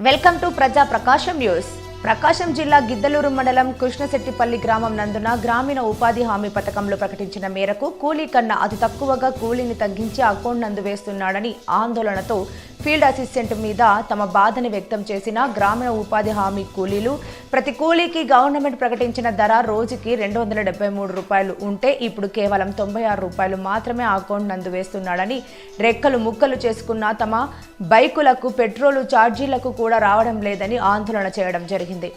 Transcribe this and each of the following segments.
Welcome to ప్రజా ప్రకాశం news. ప్రకాశం జిల్లా గిద్దలూరు మండలం కృష్ణశెట్టిపల్లి గ్రామం నందున గ్రామీణ ఉపాధి హామీ పథకంలో ప్రకటించిన మేరకు కూలీ కన్నా అతి తక్కువగా కూలీని తగ్గించి అకౌంట్ నందు వేస్తున్నాడని ఆందోళనతో ఫీల్డ్ అసిస్టెంట్ మీద తమ బాధని వ్యక్తం చేసిన గ్రామీణ ఉపాధి హామీ కూలీలు ప్రతి కూలీకి గవర్నమెంట్ ప్రకటించిన ధర రోజుకి రెండు వందల డెబ్బై మూడు రూపాయలు ఉంటే ఇప్పుడు కేవలం తొంభై ఆరు రూపాయలు మాత్రమే అకౌంట్ నందు వేస్తున్నాడని రెక్కలు ముక్కలు చేసుకున్న తమ బైకులకు పెట్రోలు ఛార్జీలకు కూడా రావడం లేదని ఆందోళన చేయడం జరిగింది.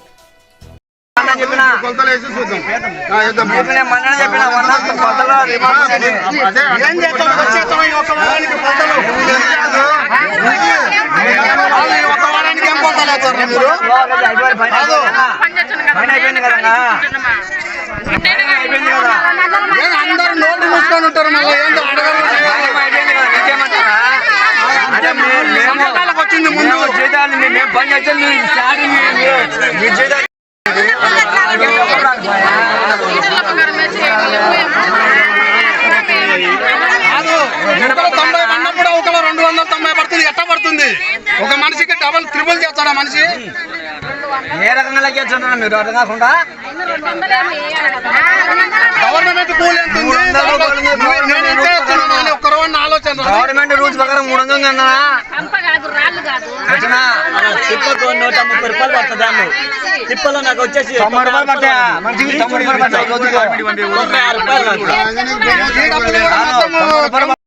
చెప్పిన అందరూ నోట్లు మూసుకొని ఉంటారు మళ్ళీ ఏంటో అడగరు అయిపోయింది కదా వచ్చింది ముందు జీతాలు మేము పని చేస్తాం మీ జీతాలు కాదు ఒకరు తొంభై పడినప్పుడు ఒకరు రెండు వందల తొంభై పడుతుంది ఎట్ట పడుతుంది ఒక మనిషికి డబల్ త్రిబుల్ చేస్తాడా మనిషి? ఏ రకంగా లెక్కించున్నారు మీరు అర్థం కాకుండా? గవర్నమెంట్ కూలి ఎంత ఉంది? ఒక్క రోజు ఆలోచన. గవర్నమెంట్ రూల్స్ ప్రకారం మూడు వందలు అన్నా తిప్పకు నూట ముప్పై రూపాయలు పడుతుంది తిప్పలో నాకు వచ్చేసి తొంభై రూపాయలు పడతాయా మనిషికి తొంభై రూపాయలు పడతాయి